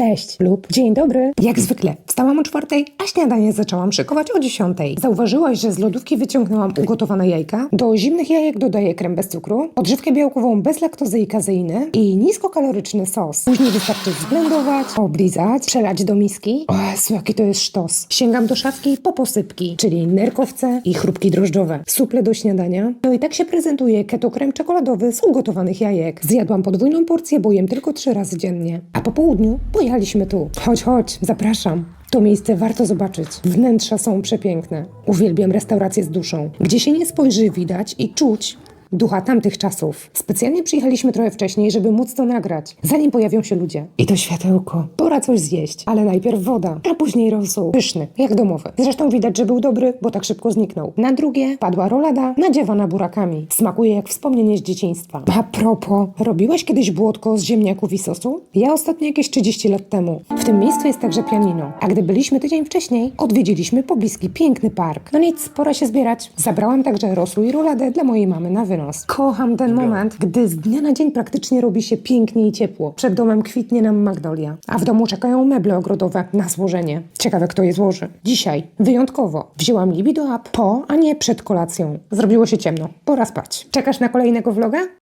cześć lub dzień dobry. Jak zwykle, wstałam o czwartej, a śniadanie zaczęłam szykować o dziesiątej. Zauważyłaś, że z lodówki wyciągnęłam ugotowane jajka? Do zimnych jajek dodaję krem bez cukru, odżywkę białkową bez laktozy i kazeiny i niskokaloryczny sos. Później wystarczy zblendować, oblizać, przelać do miski. O Jezu, jaki to jest sztos. Sięgam do szafki po posypki, czyli nerkowce i chrupki drożdżowe. Suple do śniadania. No i tak się prezentuje keto krem czekoladowy z ugotowanych jajek. Zjadłam podwójną porcję, bo jem tylko trzy razy dziennie. A po południu pojechaliśmy tu. Chodź, chodź, zapraszam. To miejsce warto zobaczyć. Wnętrza są przepiękne. Uwielbiam restaurację z duszą. Gdzie się nie spojrzy, widać i czuć ducha tamtych czasów. Specjalnie przyjechaliśmy trochę wcześniej, żeby móc to nagrać, zanim pojawią się ludzie. I to światełko. Pora coś zjeść, ale najpierw woda, a później rosół. Pyszny, jak domowy. Zresztą widać, że był dobry, bo tak szybko zniknął. Na drugie padła rolada nadziewana burakami. Smakuje jak wspomnienie z dzieciństwa. A propos, robiłeś kiedyś błotko z ziemniaków i sosu? Ja ostatnio jakieś 30 lat temu. W tym miejscu jest także pianino. A gdy byliśmy tydzień wcześniej, odwiedziliśmy pobliski piękny park. No nic, pora się zbierać. Zabrałam także rosół i roladę dla mojej mamy na Kocham ten moment, gdy z dnia na dzień praktycznie robi się pięknie i ciepło. Przed domem kwitnie nam magnolia, a w domu czekają meble ogrodowe na złożenie. Ciekawe, kto je złoży. Dzisiaj, wyjątkowo, wzięłam libido up po, a nie przed kolacją. Zrobiło się ciemno. Pora spać. Czekasz na kolejnego vloga?